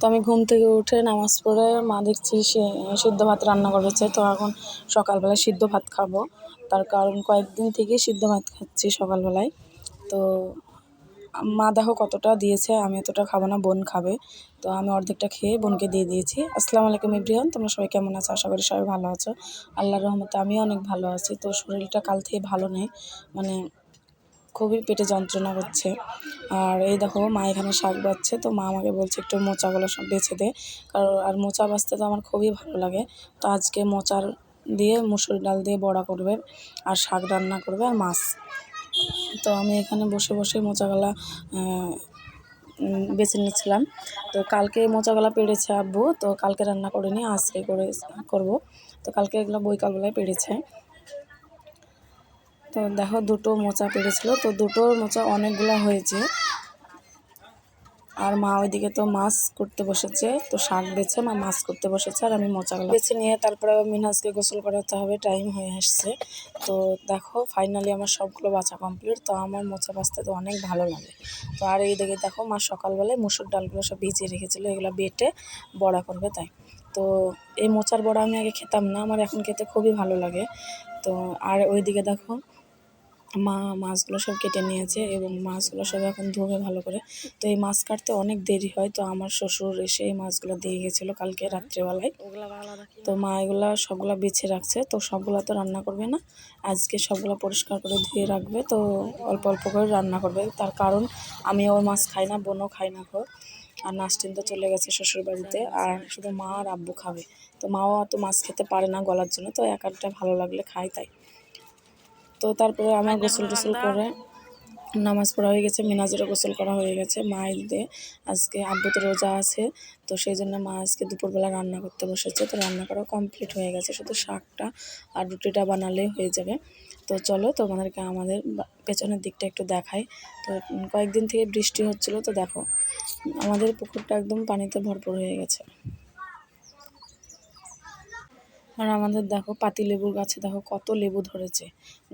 তো আমি ঘুম থেকে উঠে নামাজ পড়ে মা দেখছি সে সিদ্ধ ভাত রান্না করেছে, তো এখন সকালবেলায় সিদ্ধ ভাত খাব। তার কারণ কয়েকদিন থেকেই সিদ্ধ ভাত খাচ্ছি সকালবেলায়। তো মা দেখো কতটা দিয়েছে, আমি এতটা খাব না, বোন খাবে। তো আমি অর্ধেকটা খেয়ে বোনকে দিয়ে দিয়েছি। আসসালামু আলাইকুম ইব্রিয়ান তোমরা সবাই কেমন আছো? আশা করি সবাই ভালো আছো। আল্লাহর রহমতে আমিও অনেক ভালো আছি। তো শরীরটা কাল থেকে ভালো নেই। মানে খুবই পেটে যন্ত্রণা করছে আর এই দেখো, মা এখানে শাক বাচ্ছে তো মা আমাকে বলছে একটু মোচাগুলো সব বেছে দে। কারণ, আর মোচা বাছতে তো আমার খুবই ভালো লাগে। তো আজকে মোচার দিয়ে মুসুর ডাল দিয়ে বড়া করবে, আর শাক রান্না করবে, আর মাছ। তো আমি এখানে বসে বসে মোচাগুলা বেছে নিচ্ছিলাম তো কালকে মোচাগুলা পেড়েছে আব্বু, তো কালকে রান্না করিনি আজকে করে, করব। তো কালকে এগুলো বৈকালবেলায় পেড়েছে। তো দেখো দুটো মোচা পেরেছিল, তো দুটো মোচা অনেকগুলো হয়েছে। আর মা ওইদিকে তো মাছ করতে বসেছে, তো শাক বেছে মা মাছ করতে বসেছে আর আমি মোচাগুলো বেছে নিয়ে তারপরে মিনহাজকে গোসল করাতে হবে, টাইম হয়ে আসছে। তো দেখো ফাইনালি আমার সবগুলো বাছা কমপ্লিট তো আমার মোচা বাঁচতে তো অনেক ভালো লাগে। তো আর এই দিকে দেখো মা সকালবেলায় মুসুর ডালগুলো সব ভিজিয়ে রেখেছিলো, এগুলো বেটে বড়া করবে তাই। তো এই মোচার বড়া আমি আগে খেতাম না, আমার এখন খেতে খুবই ভালো লাগে। তো আর ওইদিকে দেখো মা মাছগুলো সব কেটে নিয়েছে এবং মাছগুলো সব এখন ধুবে ভালো করে। তো এই মাছ কাটতে অনেক দেরি হয় তো আমার শ্বশুর এসে এই মাছগুলো দিয়ে গেছিল কালকে রাত্রেবেলায়। তো মা এগুলো সবগুলো বেছে রাখছে তো সবগুলো তো রান্না করবে না। আজকে সবগুলো পরিষ্কার করে ধুয়ে রাখবে তো অল্প অল্প করে রান্না করবে। তার কারণ আমি ওর মাছ খাই না বোনও খাই না খো আর নাস্টিন তো চলে গেছে শ্বশুর বাড়িতে আর শুধু মা আর আব্বু খাবে। তো মাও অত মাছ খেতে পারে না গলার জন্য তো এক একটা ভালো লাগলে খায় তাই। তো তারপরে আমার গোসল টোসল করে নামাজ পড়া হয়ে গেছে মিনাজেরও গোসল করা হয়ে গেছে। মা ঈদে আজকে আব্বু তো রোজা আছে তো সেই জন্য মা আজকে দুপুরবেলা রান্না করতে বসেছে। তো রান্না করা কমপ্লিট হয়ে গেছে শুধু শাকটা আর রুটিটা বানালে হয়ে যাবে। তো চলো তোমাদেরকে আমাদের পেছনের দিকটা একটু দেখাই। তো কয়েকদিন থেকে বৃষ্টি হচ্ছিল তো দেখো আমাদের পুকুরটা একদম পানিতে ভরপুর হয়ে গেছে। আর আমাদের দেখো পাতি লেবুর গাছে দেখো কত লেবু ধরেছে।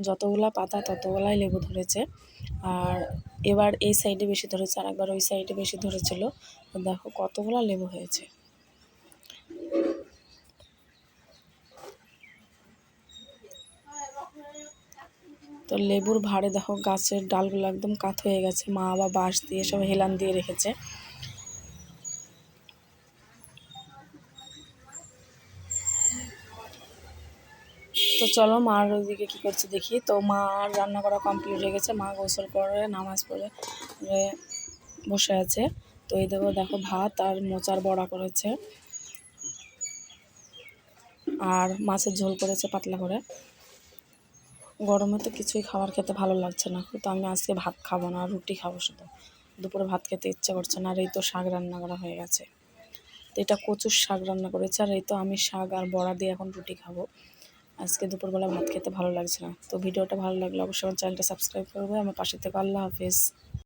যতগুলা পাতা ততগুলাই লেবু ধরেছে। আর এবার এই সাইডে বেশি ধরেছে আর একবার ওই সাইডে বেশি ধরেছিল। দেখো কতগুলা লেবু হয়েছে। তো লেবুর ভাড়ে দেখো গাছের ডালগুলো একদম কাত হয়ে গেছে। মা বা বাঁশ দিয়ে সব হেলান দিয়ে রেখেছে। তো চলো মার ওইদিকে কী করছে দেখি। তো মা রান্না করা কমপ্লিট হয়ে গেছে। মা গোসল করে, নামাজ পড়ে বসে আছে। তো এই দেখো দেখো ভাত আর মোচার বড়া করেছে। আর মাছের ঝোল করেছে পাতলা করে। গরমে তো কিছুই খাবার খেতে ভালো লাগছে না। তো আমি আজকে ভাত খাব না, রুটি খাব শুধু। দুপুরে ভাত খেতে ইচ্ছে করছে না, আর এই তো শাক রান্না করা হয়ে গেছে। তো এটা কচুর শাক রান্না করেছে, আর এই তো আমি শাক আর বড়া দিয়ে এখন রুটি খাব। আজকে দুপুরবেলা ভাত খেতে ভালো লাগছে না। তো ভিডিওটা ভালো লাগলে অবশ্যই আমার চ্যানেলটা সাবস্ক্রাইব করবে আমার পাশে থেকে আল্লাহ হাফিজ।